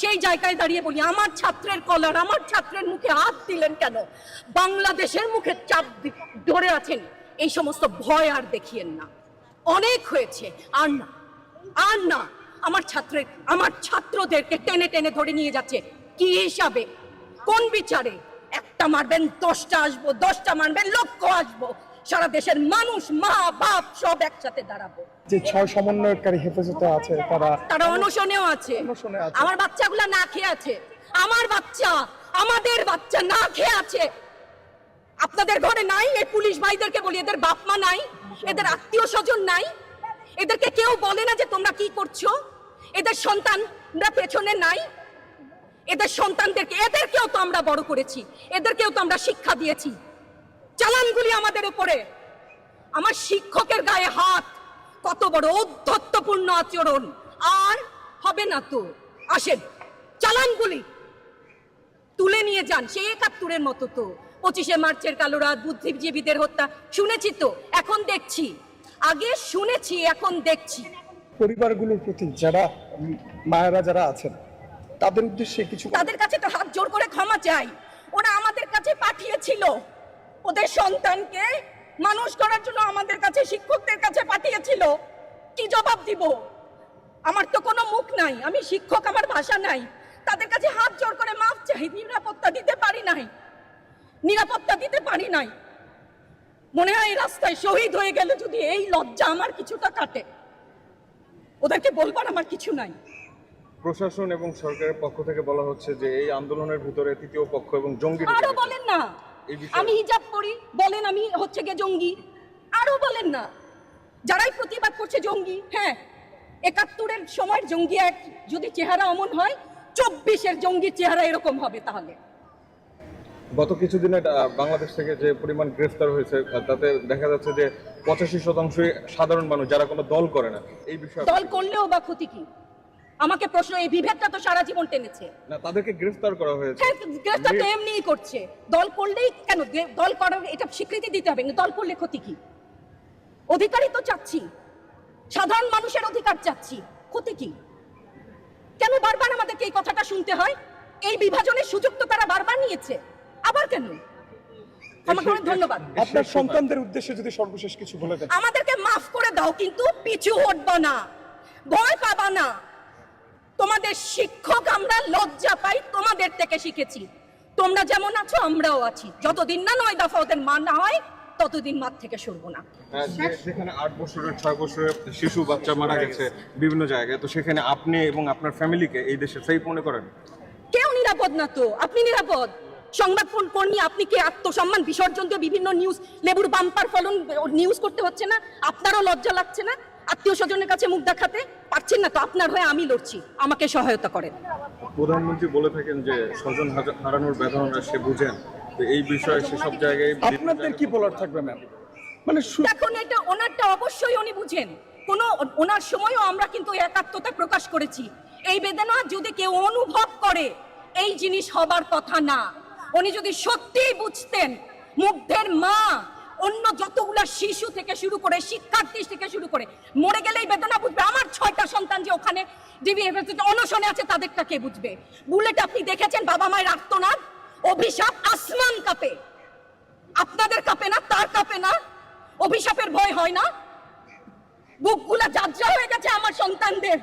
সেই জায়গায় দাঁড়িয়ে বলি, আমার ছাত্রের কলার, আমার ছাত্রের মুখে হাত দিলেন কেন? বাংলাদেশের মুখে চাপ ধরে আছেন। এই সমস্ত ভয় আর দেখিয়েন না। অনেক হয়েছে। আর না আর না, আমার ছাত্রের, আমার ছাত্রদেরকে টেনে টেনে ধরে নিয়ে যাচ্ছে। কি হিসাবে? কোন বিচারে? একটা মারবেন, দশটা আসব, দশটা মারবেন, লক্ষ আসব। সারা দেশের মানুষ মা বাপ সব একসাথে দাঁড়াবো। যে ছয় সমন্বয়কারী হেফাজতে আছে তারা তারা অনশনেও আছে। আমার বাচ্চাগুলা না খেয়ে আছে। আমার বাচ্চা আমাদের বাচ্চা না খেয়ে আছে। আপনাদের ঘরে নাই? এই পুলিশ ভাইদেরকে বলি এদের বাপ মা নাই এদের আত্মীয় স্বজন নাই। এদেরকে কেউ বলে না যে তোমরা কি করছ? এদের সন্তানরা পেছনে নাই। এদের সন্তানদেরকে এদেরকেও তো আমরা বড় করেছি। এদেরকেও তো আমরা শিক্ষা দিয়েছি। চালানগুলি আমাদের উপরে। আমার শিক্ষকের গায়ে হাত কত বড় ঔদ্ধত্যপূর্ণ আচরণ। আর হবে না তো। আসেন চালানগুলি তুলে নিয়ে যান। সে একাত্তরের মতো তো। পঁচিশে মার্চের কালো রাত বুদ্ধিজীবীদের হত্যা। শুনেছি তো এখন দেখছি। আগে শুনেছি এখন দেখছি। পরিবারগুলোর প্রতি যারা মায়েরা যারা আছেন তাদের উদ্দেশ্যে কিছু তাদের কাছে তো হাত জোর করে ক্ষমা চাই। ওরা আমাদের কাছে পাঠিয়েছিল। ওদের সন্তানকে মানুষ করার জন্য আমাদের কাছে শিক্ষকদের কাছে পাঠিয়েছিল। কি জবাব দিব? আমার তো কোনো মুখ নাই আমি শিক্ষক আমার ভাষা নাই। তাদের কাছে হাত জোর করে মাফ চাই নিরাপত্তা দিতে পারি নাই। নিরাপত্তা দিতে পারি নাই। মনে হয় এই রাস্তায় শহীদ হয়ে গেলে যদি এই লজ্জা আমার কিছুটা কাটে। ওদেরকে বলবার আমার কিছু নাই। প্রশাসন এবং সরকারের পক্ষ থেকে বলা হচ্ছে যে এই আন্দোলনের ভিতরে তৃতীয় পক্ষ এবং জঙ্গি আরও বলেন না। আমি হিজাব করি বলেন আমি হচ্ছে গে জঙ্গি। আরও বলেন না যারাই প্রতিবাদ করছে জঙ্গি হ্যাঁ একাত্তরের সময় জঙ্গি এক যদি চেহারা অমন হয় চব্বিশের জঙ্গির চেহারা এরকম হবে তাহলে। গত কিছুদিনে বাংলাদেশ থেকে যে পরিমাণ গ্রেফতার হয়েছে তাতে দেখা যাচ্ছে যে পঁচাশি শতাংশই সাধারণ মানুষ যারা কোনো দল করে না। এই বিষয়ে দল করলেও বা ক্ষতি কি? আমাকে প্রশ্ন এই বিভেদটা তো সারা জীবন টেনেছে। না তাদেরকে গ্রেফতার করা হয়েছে। হ্যাঁ গ্রেফতার তো এমনিই করছে। দল করলেই কেন? দল করার এটা স্বীকৃতি দিতে হবে কিন্তু দল করলে ক্ষতি কি? অধিকারই তো চাচ্ছি। সাধারণ মানুষের অধিকার চাচ্ছি। ক্ষতি কি? কেন বারবার আমাদেরকে এই কথাটা শুনতে হয়? এই বিভাজনের সুযোগ তো তারা বারবার নিয়েছে। আবার কেন? ধন্যবাদ। আপনার সন্তানদের উদ্দেশ্যে যদি সর্বশেষ কিছু বলে দেন। আমাদেরকে মাফ করে দাও কিন্তু পিছু হটবা না। ভয় পাবা না। তোমাদের শিক্ষক আমরা লজ্জা পাই তোমাদের থেকে শিখেছি। তোমরা যেমন আছো আমরাও আছি। যতদিন না নয় দফা ওদের মান না হয় ততদিন মাঠ থেকে সরবো না। যেখানে আট বছরের ছয় বছরের শিশু বাচ্চা মারা গেছে বিভিন্ন জায়গায় তো সেখানে আপনি এবং আপনার ফ্যামিলিকে এই দেশে সেফ মনে করেন? কেউ নিরাপদ না তো? আপনি নিরাপদ? সংবাদ ফোন- কর্মী আপনি কি আত্মসম্মান? বিসর্জন দিয়ে বিভিন্ন নিউজ লেবুর বাম্পার ফলন নিউজ করতে হচ্ছে না? আপনারও লজ্জা লাগছে না? আত্মীয় স্বজনের কাছে মুখ দেখাতে পারছেন না তো আপনার হয়ে আমি লড়ছি। আমাকে সহায়তা করেন। প্রধানমন্ত্রী বলে থাকেন যে স্বজন হারানোর বেদনা সে বুঝেন। তো এই বিষয়ে সেসব জায়গায় আপনাদের কি বলার থাকবে ম্যাম মানে দেখুন এটা ওনারটা অবশ্যই উনি বুঝেন। কোনো ওনার সময়ও আমরা কিন্তু একাত্মতা প্রকাশ করেছি। এই বেদনা যদি কেউ অনুভব করে এই জিনিস হবার কথা না। উনি যদি সত্যিই বুঝতেন মুগ্ধের মা অন্য শিশু থেকে শুরু করে, শিক্ষার্থী থেকে শুরু করে, মরে গেলেই বেদনা বুঝবে। আমার ছয়টা সন্তান যে ওখানে ডিবি অনশনে আছে, তাদেরটা কে বুঝবে? বুলেট আপনি দেখেছেন, বাবা মায়ের আর্তনাদ, অভিশাপ আসমান কাপে। আপনাদের কাপে না, তার কাপে না। অভিশাপের ভয় হয় না। বুকগুলা যাত্রা হয়ে গেছে আমার সন্তানদের।